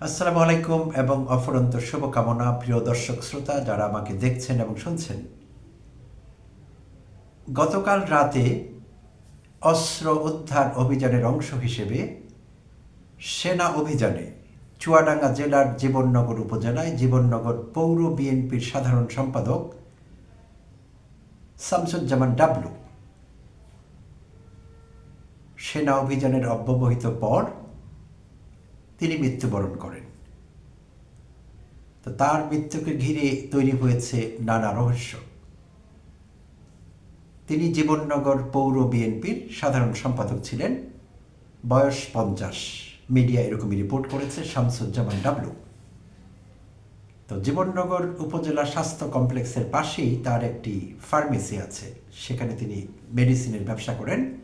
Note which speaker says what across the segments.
Speaker 1: আসসালামু আলাইকুম এবং অফুরন্ত শুভকামনা, প্রিয় দর্শক শ্রোতা যারা আমাকে দেখছেন এবং শুনছেন। গতকাল রাতে অস্ত্র উদ্ধার অভিযানের অংশ হিসেবে সেনা অভিযানে চুয়াডাঙ্গা জেলার জীবননগর উপজেলায় জীবননগর পৌর বিএনপির সাধারণ সম্পাদক শামসুজ্জামান ডাবলু। সেনা অভিযানের অব্যবহিত পর তিনি মৃত্যুবরণ করেন। তো তার মৃত্যুকে ঘিরে তৈরি হয়েছে নানা রহস্য। তিনি জীবননগর পৌর বিএনপির সাধারণ সম্পাদক ছিলেন। বয়স পঞ্চাশ। মিডিয়া এরকমই রিপোর্ট করেছে শামসুজ্জামান ডাবলু। তো জীবননগর উপজেলা স্বাস্থ্য কমপ্লেক্সের পাশেই তার একটি ফার্মেসি আছে। সেখানে তিনি মেডিসিনের ব্যবসা করেন।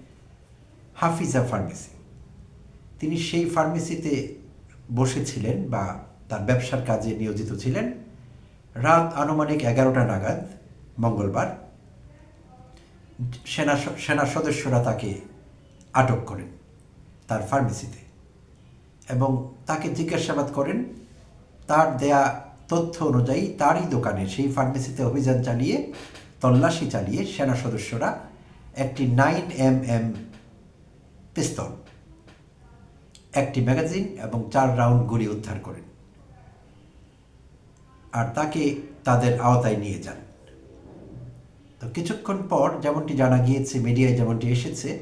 Speaker 1: হাফিজা ফার্মেসি। তিনি সেই ফার্মেসিতে বসেছিলেন বা তার ব্যবসার কাজে নিয়োজিত ছিলেন। রাত আনুমানিক এগারোটা নাগাদ, মঙ্গলবার, সেনা সেনা সদস্যরা তাকে আটক করেন তার ফার্মেসিতে এবং তাকে জিজ্ঞাসাবাদ করেন, তার দেয়া তথ্য অনুযায়ী তারই দোকানে সেই ফার্মেসিতে অভিযান চালিয়ে, তল্লাশি চালিয়ে সেনা সদস্যরা একটি নাইন এম এম পিস্তল একটি ম্যাগাজিন এবং চার রাউন্ড গুলি উদ্ধার করেন। আর তাকে তাদের আওতায় নিয়ে যান। তো কিছুক্ষণ পর যেমনটি জানা গিয়েছে, মিডিয়ায় যেমনটি এসেছে,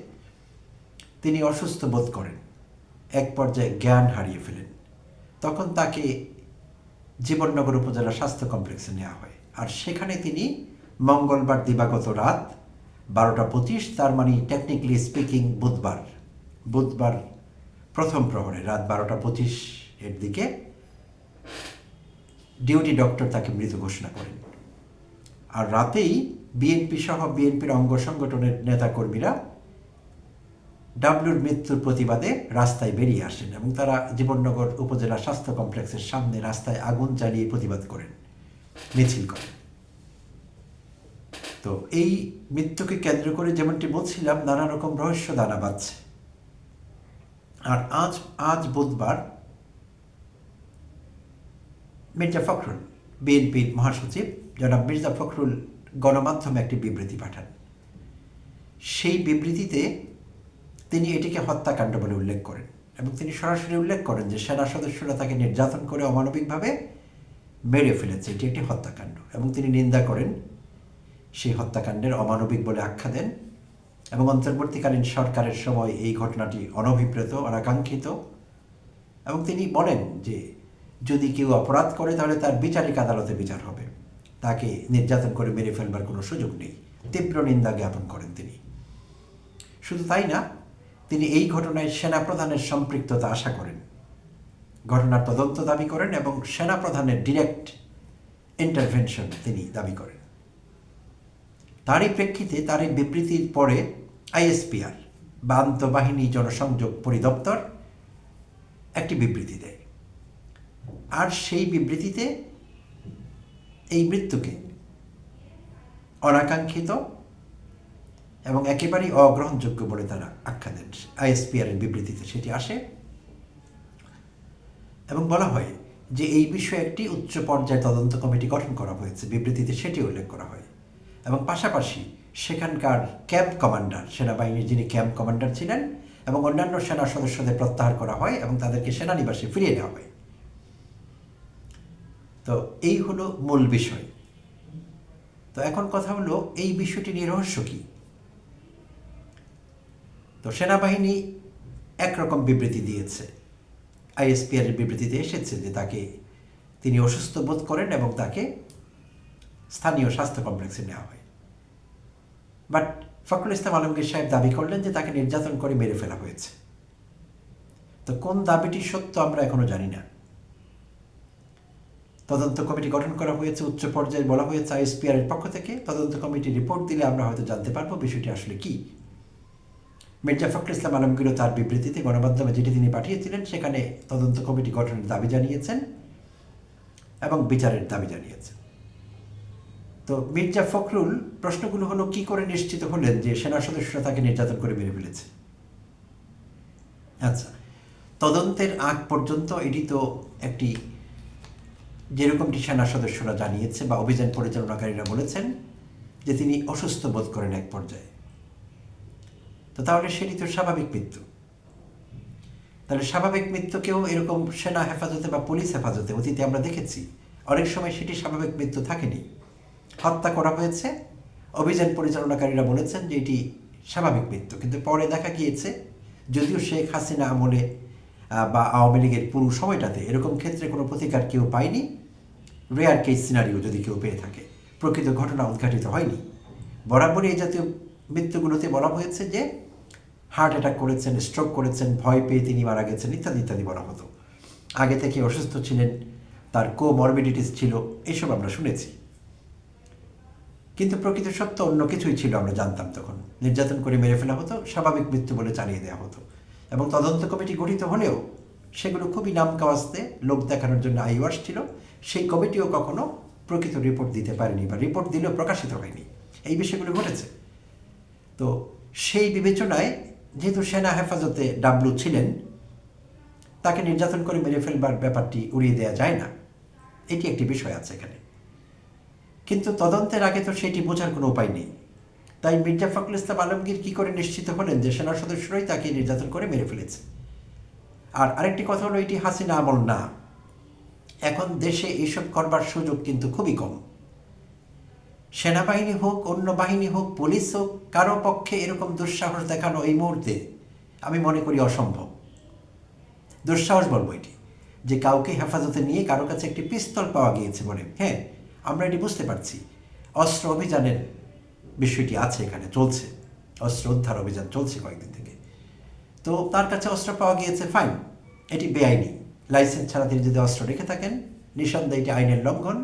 Speaker 1: তিনি অসুস্থ বোধ করেন। এক পর্যায়ে জ্ঞান হারিয়ে ফেলেন। তখন তাকে জীবননগর উপজেলা স্বাস্থ্য কমপ্লেক্সে নেওয়া হয়। আর সেখানে তিনি মঙ্গলবার দিবাগত রাত বারোটা পঁচিশ, তার মানে টেকনিক্যালি স্পিকিং বুধবার বুধবার প্রথম প্রহরে, রাত বারোটা পঁচিশ এর দিকে ডিউটি ডক্টর তাকে মৃত ঘোষণা করেন। আর রাতেই বিএনপি সহ বিএনপির অঙ্গ সংগঠনের নেতাকর্মীরা ডাব্লুর মৃত্যুর প্রতিবাদে রাস্তায় বেরিয়ে আসেন এবং তারা জীবননগর উপজেলা স্বাস্থ্য কমপ্লেক্সের সামনে রাস্তায় আগুন জ্বালিয়ে প্রতিবাদ করেন, মিছিল করেন। তো এই মৃত্যুকে কেন্দ্র করে যেমনটি বলছিলাম নানা রকম রহস্য দানা বাঁধছে। আর আজ আজ বুধবার মির্জা ফখরুল বিএনপির মহাসচিব জনাব মির্জা ফখরুল গণমাধ্যমে একটি বিবৃতি পাঠান। সেই বিবৃতিতে তিনি এটিকে হত্যাকাণ্ড বলে উল্লেখ করেন এবং তিনি সরাসরি উল্লেখ করেন যে সেনা সদস্যরা তাকে নির্যাতন করে অমানবিকভাবে মেরে ফেলেছে। এটি একটি হত্যাকাণ্ড এবং তিনি নিন্দা করেন, সেই হত্যাকাণ্ডের অমানবিক বলে আখ্যা দেন। এবং অন্তর্বর্তীকালীন সরকারের সময় এই ঘটনাটি অনভিপ্রেত, অনাকাঙ্ক্ষিত এবং তিনি বলেন যে যদি কেউ অপরাধ করে তাহলে তার বিচারিক আদালতে বিচার হবে। তাকে নির্যাতন করে মেরে ফেলবার কোনো সুযোগ নেই। তীব্র নিন্দা জ্ঞাপন করেন তিনি। শুধু তাই না, তিনি এই ঘটনায় সেনাপ্রধানের সম্পৃক্ততা আশা করেন। ঘটনার তদন্ত দাবি করেন এবং সেনাপ্রধানের ডিরেক্ট ইন্টারভেনশন তিনি দাবি করেন। তারই প্রেক্ষিতে তার এই বিবৃতির পরে আইএসপিআর বা আন্তঃবাহিনী জনসংযোগ পরিদপ্তর, একটি বিবৃতি দেয়। আর সেই বিবৃতিতে এই মৃত্যুকে অনাকাঙ্ক্ষিত এবং একেবারেই অগ্রহণযোগ্য বলে তারা আখ্যা দেন। আইএসপিআর এর বিবৃতিতে সেটি আসে এবং বলা হয় যে এই বিষয়ে একটি উচ্চ পর্যায়ে তদন্ত কমিটি গঠন করা হয়েছে। বিবৃতিতে সেটি উল্লেখ করা হয়। এবং পাশাপাশি সেখানকার ক্যাম্প কমান্ডার, সেনাবাহিনীর যিনি ক্যাম্প কমান্ডার ছিলেন এবং অন্যান্য সেনা সদস্যদের প্রত্যাহার করা হয় এবং তাদেরকে সেনানিবাসে ফিরিয়ে নেওয়া হয়। তো এই হলো মূল বিষয়। তো এখন কথা হলো, এই বিষয়টি নিয়ে রহস্য কী? তো সেনাবাহিনী একরকম বিবৃতি দিয়েছে। আইএসপিআর বিবৃতিতে এসেছে যে তাকে তিনি অসুস্থ বোধ করেন এবং তাকে স্থানীয় স্বাস্থ্য কমপ্লেক্সে নেওয়া হয়। বাট ফখরুল ইসলাম আলমগীর সাহেব দাবি করলেন যে তাকে নির্যাতন করে মেরে ফেলা হয়েছে। তো কোন দাবিটি সত্য আমরা এখনও জানি না। তদন্ত কমিটি গঠন করা হয়েছে, উচ্চ পর্যায়ে বলা হয়েছে আইএসপিআর এর পক্ষ থেকে। তদন্ত কমিটি রিপোর্ট দিলে আমরা হয়তো জানতে পারব বিষয়টি আসলে কি। মির্জা ফখরুল ইসলাম আলমগীরও তার বিবৃতিতে গণমাধ্যমে যেটি তিনি পাঠিয়েছিলেন, সেখানে তদন্ত কমিটি গঠনের দাবি জানিয়েছেন এবং বিচারের দাবি জানিয়েছেন। তো মির্জা ফখরুল প্রশ্নগুলো হলো, কি করে নিশ্চিত হলেন যে সেনা সদস্যরা তাকে নির্যাতন করে মেরে ফেলেছে? আচ্ছা তদন্তের আগ পর্যন্ত এটি তো একটি যেরকমটি সেনা সদস্যরা জানিয়েছে বা অভিযান পরিচালনাকারীরা বলেছেন যে তিনি অসুস্থ বোধ করেন এক পর্যায়ে। তো তাহলে সেটি তো স্বাভাবিক মৃত্যু। তাহলে স্বাভাবিক মৃত্যুকেও এরকম সেনা হেফাজতে বা পুলিশ হেফাজতে অতীতে আমরা দেখেছি, অনেক সময় সেটি স্বাভাবিক মৃত্যু থাকেনি। হত্যা করা হয়েছে। অভিযান পরিচালনাকারীরা বলেছেন যে এটি স্বাভাবিক মৃত্যু, কিন্তু পরে দেখা গিয়েছে, যদিও শেখ হাসিনা আমলে বা আওয়ামী লীগের পুরো সময়টাতে এরকম ক্ষেত্রে কোনো প্রতিকার কেউ পায়নি। রেয়ার কেস সিনারিও যদি কেউ পেয়ে থাকে, প্রকৃত ঘটনা উদ্ঘাটিত হয়নি। বরাবরই এই জাতীয় মৃত্যুগুলোতে বলা হয়েছে যে, হার্ট অ্যাটাক করেছেন, স্ট্রোক করেছেন, ভয় পেয়ে তিনি মারা গেছেন, ইত্যাদি ইত্যাদি বলা হতো। আগে থেকে অসুস্থ ছিলেন, তার কো কোমরবিডিটিস ছিল, এসব আমরা শুনেছি। কিন্তু প্রকৃত সত্য অন্য কিছুই ছিল, আমরা জানতাম তখন। নির্যাতন করে মেরে ফেলা হতো, স্বাভাবিক মৃত্যু বলে চালিয়ে দেওয়া হতো। এবং তদন্ত কমিটি গঠিত হলেও সেগুলো খুবই নাম কাওয়াজতে লোক দেখানোর জন্য আইওয়ার্স ছিল। সেই কমিটিও কখনো প্রকৃত রিপোর্ট দিতে পারেনি বা রিপোর্ট দিলেও প্রকাশিত হয়নি। এই বিষয়গুলো ঘটেছে। তো সেই বিবেচনায় যেহেতু সেনা হেফাজতে ডাবলু ছিলেন, তাকে নির্যাতন করে মেরে ফেলবার ব্যাপারটি উড়িয়ে দেওয়া যায় না। এটি একটি বিষয় আছে এখানে। কিন্তু তদন্তের আগে তো সেটি বোঝার কোনো উপায় নেই। তাই মির্জা ফখরুল ইসলাম আলমগীর কী করে নিশ্চিত হলেন যে সেনা সদস্যরাই তাকে নির্যাতন করে মেরে ফেলেছে? আর আরেকটি কথা হলো, এটি হাসিনা আমল না। এখন দেশে এইসব করবার সুযোগ কিন্তু খুবই কম। সেনাবাহিনী হোক, অন্য বাহিনী হোক, পুলিশ হোক, কারও পক্ষে এরকম দুঃসাহস দেখানো এই মুহূর্তে আমি মনে করি অসম্ভব। দুঃসাহস বলব এটি, যে কাউকে হেফাজতে নিয়ে কারও কাছে একটি পিস্তল পাওয়া গিয়েছে বলে। হ্যাঁ আমরা এটি বুঝতে পারছি। অস্ত্র অভিযানের বিষয়টি আছে এখানে, চলছে। অস্ত্র উদ্ধার অভিযান চলছে কয়েকদিন থেকে। তো তার কাছে অস্ত্র পাওয়া গিয়েছে, ফাইন। এটি বেআইনি। লাইসেন্স ছাড়া তিনি যদি অস্ত্র রেখে থাকেন, নিঃসন্দেহে এটি আইনের লঙ্ঘন।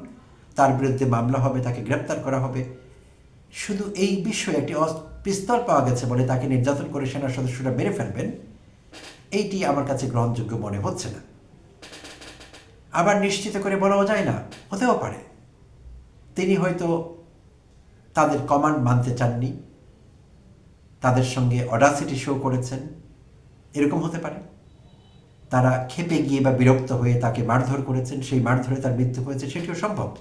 Speaker 1: তার বিরুদ্ধে মামলা হবে, তাকে গ্রেপ্তার করা হবে। শুধু এই বিষয়ে একটি পিস্তল পাওয়া গেছে বলে তাকে নির্যাতন করে সেনা সদস্যরা মেরে ফেলবেন, এইটি আমার কাছে গ্রহণযোগ্য মনে হচ্ছে না। আবার নিশ্চিত করে বলাও যায় না, হতেও পারে। তিনি হয়তো তাদের কমান্ড মানতে চাননি, তাদের সঙ্গে অডাসিটি শো করেছেন। এরকম হতে পারে। তারা খেপে গিয়ে বা বিরক্ত হয়ে তাকে মারধর করেছেন, সেই মারধরে তার মৃত্যু হয়েছে, সেটিও সম্ভব।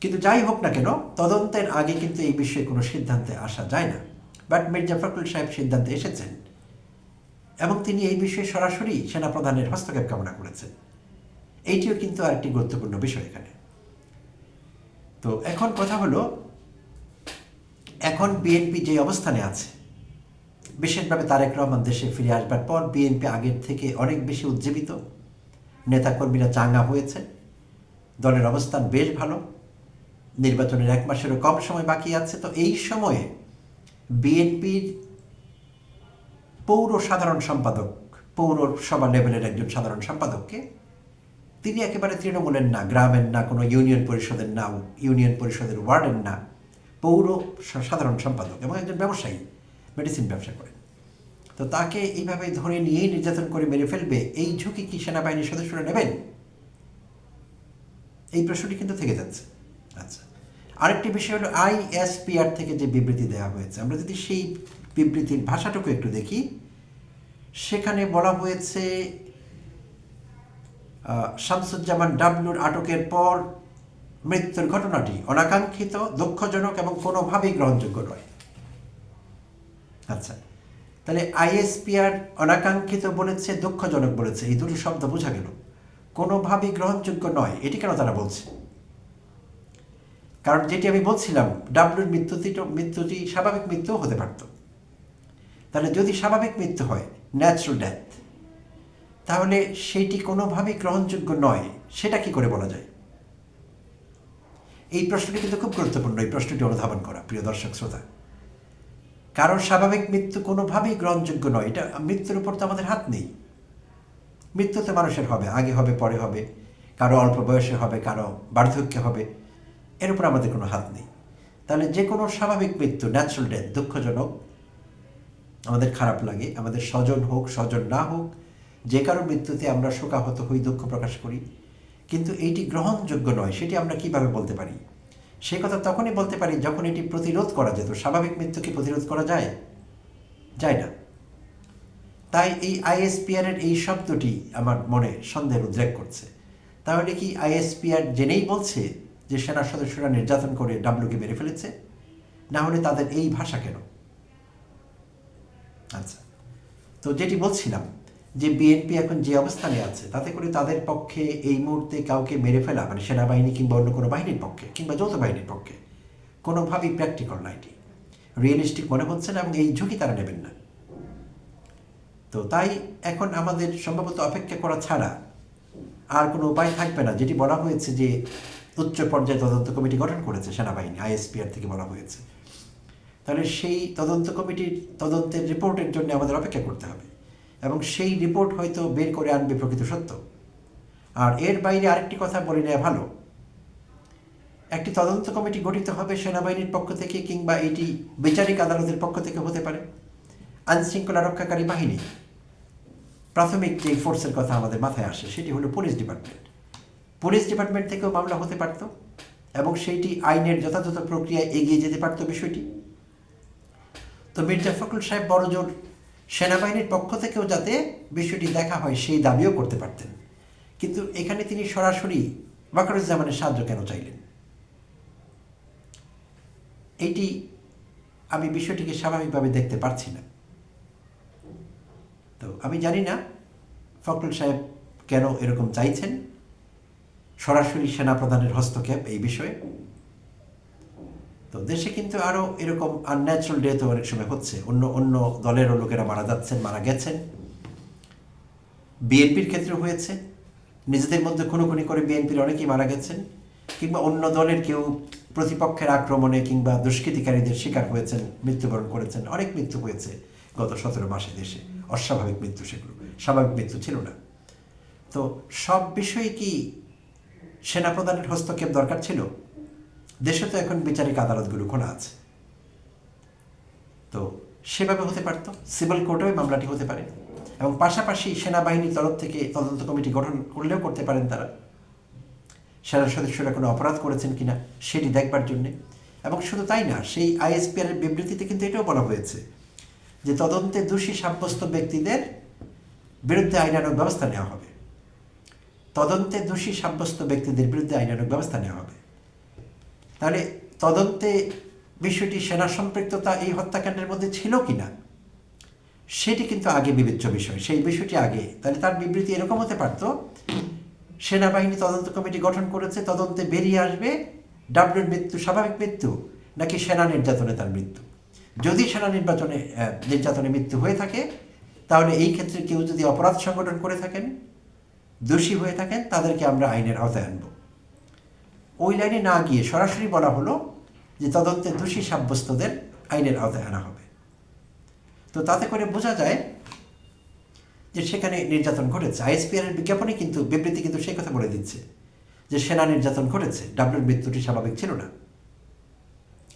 Speaker 1: কিন্তু যাই হোক না কেন, তদন্তের আগে কিন্তু এই বিষয়ে কোনো সিদ্ধান্তে আসা যায় না। বাট মির্জা ফখরুল সাহেব সিদ্ধান্তে এসেছেন। এবং তিনি এই বিষয়ে সরাসরি সেনাপ্রধানের হস্তক্ষেপ কামনা করেছেন। এইটিও কিন্তু আরেকটি গুরুত্বপূর্ণ বিষয় এখানে। তো এখন কথা হলো, এখন বিএনপি যে অবস্থানে আছে, বিশেষভাবে তারেক রহমান দেশে ফিরে আসবার পর বিএনপি আগের থেকে অনেক বেশি উজ্জীবিত। নেতাকর্মীরা চাঙ্গা হয়েছে, দলের অবস্থান বেশ ভালো, নির্বাচনের এক মাসেরও কম সময় বাকি আছে। তো এই সময়ে বিএনপির পৌর সাধারণ সম্পাদক, পৌরসভা লেভেলের একজন সাধারণ সম্পাদককে তিনি একেবারে তৃণমূলের না, গ্রামের না, কোনো ইউনিয়ন পরিষদের না, ইউনিয়ন পরিষদের ওয়ার্ডের না, পৌর সাধারণ সম্পাদক এবং একজন ব্যবসায়ী, মেডিসিন ব্যবসা করেন। তো তাকে এইভাবে ধরে নিয়েই নির্যাতন করে মেরে ফেলবে, এই ঝুঁকি কি সেনাবাহিনীর সদস্যরা নেবেন? এই প্রশ্নটি কিন্তু থেকে যাচ্ছে। আচ্ছা আরেকটি বিষয় হলো আইএসপিআর থেকে যে বিবৃতি দেওয়া হয়েছে, আমরা যদি সেই বিবৃতির ভাষাটুকু একটু দেখি, সেখানে বলা হয়েছে শামসুজ্জামান ডাবলুর আটকের পর মৃত্যুর ঘটনাটি অনাকাঙ্ক্ষিত, দুঃখজনক এবং কোনোভাবেই গ্রহণযোগ্য নয়। আচ্ছা তাহলে আইএসপিআর অনাকাঙ্ক্ষিত বলেছে, দুঃখজনক বলেছে, এই দুটো শব্দ বোঝা গেল। কোনোভাবেই গ্রহণযোগ্য নয়, এটি কেন তারা বলছে? কারণ যেটি আমি বলছিলাম, ডাবলুর মৃত্যুটি মৃত্যুটি স্বাভাবিক মৃত্যু হতে পারত। তাহলে যদি স্বাভাবিক মৃত্যু হয় ন্যাচারাল ডেথ তাহলে সেটি কোনোভাবেই গ্রহণযোগ্য নয়। সেটা কি করে বলা যায়? এই প্রশ্নটি কিন্তু খুব গুরুত্বপূর্ণ, এই প্রশ্নটি অনুধাবন করা, প্রিয় দর্শক শ্রোতা। কারণ স্বাভাবিক মৃত্যু কোনোভাবেই গ্রহণযোগ্য নয়। এটা মৃত্যুর উপর তো আমাদের হাত নেই। মৃত্যু তো মানুষের হবে, আগে হবে, পরে হবে। কারও অল্প বয়সে হবে, কারও বার্ধক্যে হবে। এর উপর আমাদের কোনো হাত নেই। তাহলে যে কোনো স্বাভাবিক মৃত্যু ন্যাচারাল ডেথ দুঃখজনক, আমাদের খারাপ লাগে, আমাদের স্বজন হোক, স্বজন না হোক যে কারও মৃত্যুতে আমরা শোকাহত হই, দুঃখ প্রকাশ করি। কিন্তু এইটি গ্রহণযোগ্য নয়, সেটি আমরা কীভাবে বলতে পারি? সে কথা তখনই বলতে পারি যখন এটি প্রতিরোধ করা যেত। স্বাভাবিক মৃত্যুকে প্রতিরোধ করা যায়? যায় না। তাই এই আইএসপিআর এর এই শব্দটি আমার মনে সন্দেহের উদ্রেক করছে। তাহলে কি আইএসপিআর জেনেই বলছে যে সেনা সদস্যরা নির্যাতন করে ডাব্লুকে মেরে ফেলেছে? না হলে তাদের এই ভাষা কেন? আচ্ছা তো যেটি বলছিলাম যে বিএনপি এখন যে অবস্থানে আছে, তাতে করে তাদের পক্ষে এই মুহূর্তে কাউকে মেরে ফেলা মানে সেনাবাহিনী কিংবা অন্য কোনো বাহিনীর পক্ষে কিংবা যৌথ বাহিনীর পক্ষে, কোনোভাবেই প্র্যাকটিক্যাল না এটি। রিয়েলিস্টিক মনে হচ্ছে না এবং এই ঝুঁকি তারা নেবেন না। তো তাই এখন আমাদের সম্ভবত অপেক্ষা করা ছাড়া আর কোনো উপায় থাকবে না, যেটি বলা হয়েছে যে উচ্চ পর্যায়ে তদন্ত কমিটি গঠন করেছে সেনাবাহিনী আইএসপিআর থেকে বলা হয়েছে। তাহলে সেই তদন্ত কমিটির তদন্তের রিপোর্টের জন্য আমাদের অপেক্ষা করতে হবে। এবং সেই রিপোর্ট হয়তো বের করে আনবে প্রকৃত সত্য। আর এর বাইরে আরেকটি কথা বলে নেওয়া ভালো। একটি তদন্ত কমিটি গঠিত হবে সেনাবাহিনীর পক্ষ থেকে কিংবা এটি বিচারিক আদালতের পক্ষ থেকে হতে পারে। আইনশৃঙ্খলা রক্ষাকারী বাহিনী। প্রাথমিক যে ফোর্সের কথা আমাদের মাথায় আসে, সেটি হলো পুলিশ ডিপার্টমেন্ট। পুলিশ ডিপার্টমেন্ট থেকেও মামলা হতে পারত এবং সেইটি আইনের যথাযথ প্রক্রিয়ায় এগিয়ে যেতে পারত বিষয়টি। তো মির্জা ফখরুল সাহেব বড়জোর সেনাবাহিনীর পক্ষ থেকেও যাতে বিষয়টি দেখা হয়, সেই দাবিও করতে পারতেন। কিন্তু এখানে তিনি সরাসরি ওয়াকারুজ্জামানের সাহায্য কেন চাইলেন? এইটি আমি বিষয়টিকে স্বাভাবিকভাবে দেখতে পারছি না। তো আমি জানি না ফখরুল সাহেব কেন এরকম চাইছেন। সরাসরি সেনাপ্রধানের হস্তক্ষেপ এই বিষয়ে। তো দেশে কিন্তু আরও এরকম আনন্যাচারাল ডেথ অনেক সময় হচ্ছে। অন্য অন্য দলেরও লোকেরা মারা যাচ্ছেন, মারা গেছেন। বিএনপির ক্ষেত্রে হয়েছে। নিজেদের মধ্যে খুনোখুনি করে বিএনপির অনেকেই মারা গেছেন। কিংবা অন্য দলের কেউ প্রতিপক্ষের আক্রমণে কিংবা দুষ্কৃতিকারীদের শিকার হয়েছেন, মৃত্যুবরণ করেছেন। অনেক মৃত্যু হয়েছে গত সতেরো মাসে দেশে। অস্বাভাবিক মৃত্যু সেগুলো। স্বাভাবিক মৃত্যু ছিল না। তো সব বিষয়ে কি সেনাপ্রধানের হস্তক্ষেপ দরকার ছিল? দেশে তো এখন বিচারিক আদালতগুলো খোলা আছে। তো সেভাবে হতে পারত? সিভিল কোর্টেও মামলাটি হতে পারে। এবং পাশাপাশি সেনাবাহিনীর তরফ থেকে তদন্ত কমিটি গঠন করলেও করতে পারেন তারা। সেনা সদস্যরা কোনো অপরাধ করেছেন কিনা সেটি দেখবার জন্যে। এবং শুধু তাই না, সেই আইএসপিআর বিবৃতিতে কিন্তু এটাও বলা হয়েছে যে তদন্তে দোষী সাব্যস্ত ব্যক্তিদের বিরুদ্ধে আইনানুগ ব্যবস্থা নেওয়া হবে। তদন্তে দোষী সাব্যস্ত ব্যক্তিদের বিরুদ্ধে আইনানুগ ব্যবস্থা নেওয়া হবে। তাহলে তদন্তে বিষয়টি সেনা সম্পৃক্ততা এই হত্যাকাণ্ডের মধ্যে ছিল কি না সেটি কিন্তু আগে বিবেচ্য বিষয়। সেই বিষয়টি আগে। তাহলে তার বিবৃতি এরকম হতে পারত, সেনাবাহিনী তদন্ত কমিটি গঠন করেছে, তদন্তে বেরিয়ে আসবে, ডাব্লিউর মৃত্যু স্বাভাবিক মৃত্যু নাকি সেনা নির্যাতনে তার মৃত্যু? যদি সেনা নির্বাচনে নির্যাতনে মৃত্যু হয়ে থাকে, তাহলে এই ক্ষেত্রে কেউ যদি অপরাধ সংগঠন করে থাকেন, দোষী হয়ে থাকেন, তাদেরকে আমরা আইনের আওতায় আনব। ওই লাইনে না গিয়ে সরাসরি বলা হলো যে তদন্তে দোষী সাব্যস্তদের আইনের আওতায় আনা হবে। তো তাতে করে বোঝা যায় যে সেখানে নির্যাতন ঘটেছে। আইএসপিআর এর বিজ্ঞাপনে কিন্তু বিবৃতি কিন্তু সেই কথা বলে দিচ্ছে যে সেনা নির্যাতন ঘটেছে, ডাব্লিউর মৃত্যুটি স্বাভাবিক ছিল না।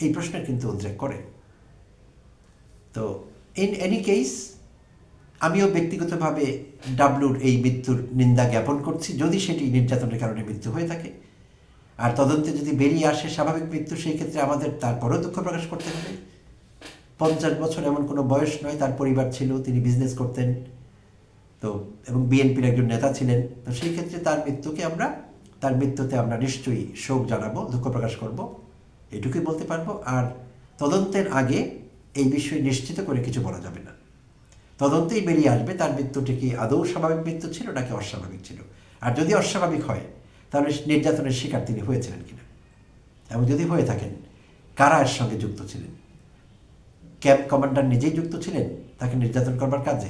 Speaker 1: এই প্রশ্নের কিন্তু উদ্রেক করে। তো ইন এনি কেস আমিও ব্যক্তিগতভাবে ডাব্লুর এই মৃত্যুর নিন্দা জ্ঞাপন করছি। যদি সেটি নির্যাতনের কারণে মৃত্যু হয়ে থাকে আর তদন্তে যদি বেরিয়ে আসে স্বাভাবিক মৃত্যু, সেই ক্ষেত্রে আমাদের তারপরেও দুঃখ প্রকাশ করতে হবে। পঞ্চাশ বছর এমন কোনো বয়স নয়, তার পরিবার ছিল, তিনি বিজনেস করতেন। তো, এবং বিএনপির একজন নেতা ছিলেন। তো সেই ক্ষেত্রে তার মৃত্যুকে আমরা, তার মৃত্যুতে আমরা নিশ্চয়ই শোক জানাব, দুঃখ প্রকাশ করব, এটুকুই বলতে পারব। আর তদন্তের আগে এই বিষয়ে নিশ্চিত করে কিছু বলা যাবে না। তদন্তেই বেরিয়ে আসবে, তার মৃত্যুটি কি আদৌ স্বাভাবিক মৃত্যু ছিল নাকি অস্বাভাবিক ছিল। আর যদি অস্বাভাবিক হয় তাহলে নির্যাতনের শিকার তিনি হয়েছিলেন কিনা? এবং যদি হয়ে থাকেন, কারা এর সঙ্গে যুক্ত ছিলেন? ক্যাম্প কমান্ডার নিজেই যুক্ত ছিলেন? তাকে নির্যাতন করবার কাজে?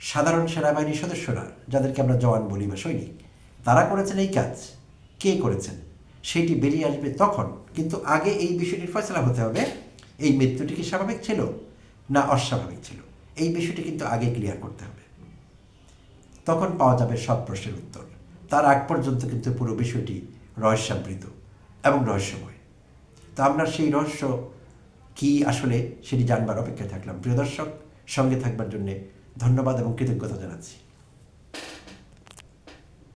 Speaker 1: সাধারণ সেনাবাহিনীর সদস্যরা, যাদেরকে আমরা জওয়ান বলি বা সৈনিক, তারা করেছেন এই কাজ? কে করেছেন? সেইটি বেরিয়ে আসবে তখন, কিন্তু আগে এই বিষয়টির ফয়সলা হতে হবে। এই মৃত্যুটি কি স্বাভাবিক ছিল? না অস্বাভাবিক ছিল? এই বিষয়টি কিন্তু আগে ক্লিয়ার করতে হবে। তখন পাওয়া যাবে সব প্রশ্নের উত্তর। তার আগ পর্যন্ত কিন্তু পুরো বিষয়টি রহস্যাবৃত এবং রহস্যময়। তা আমরা সেই রহস্য কি আসলে সেটি জানবার অপেক্ষায় থাকলাম। প্রিয় দর্শক, সঙ্গে থাকবার জন্যে ধন্যবাদ এবং কৃতজ্ঞতা জানাচ্ছি।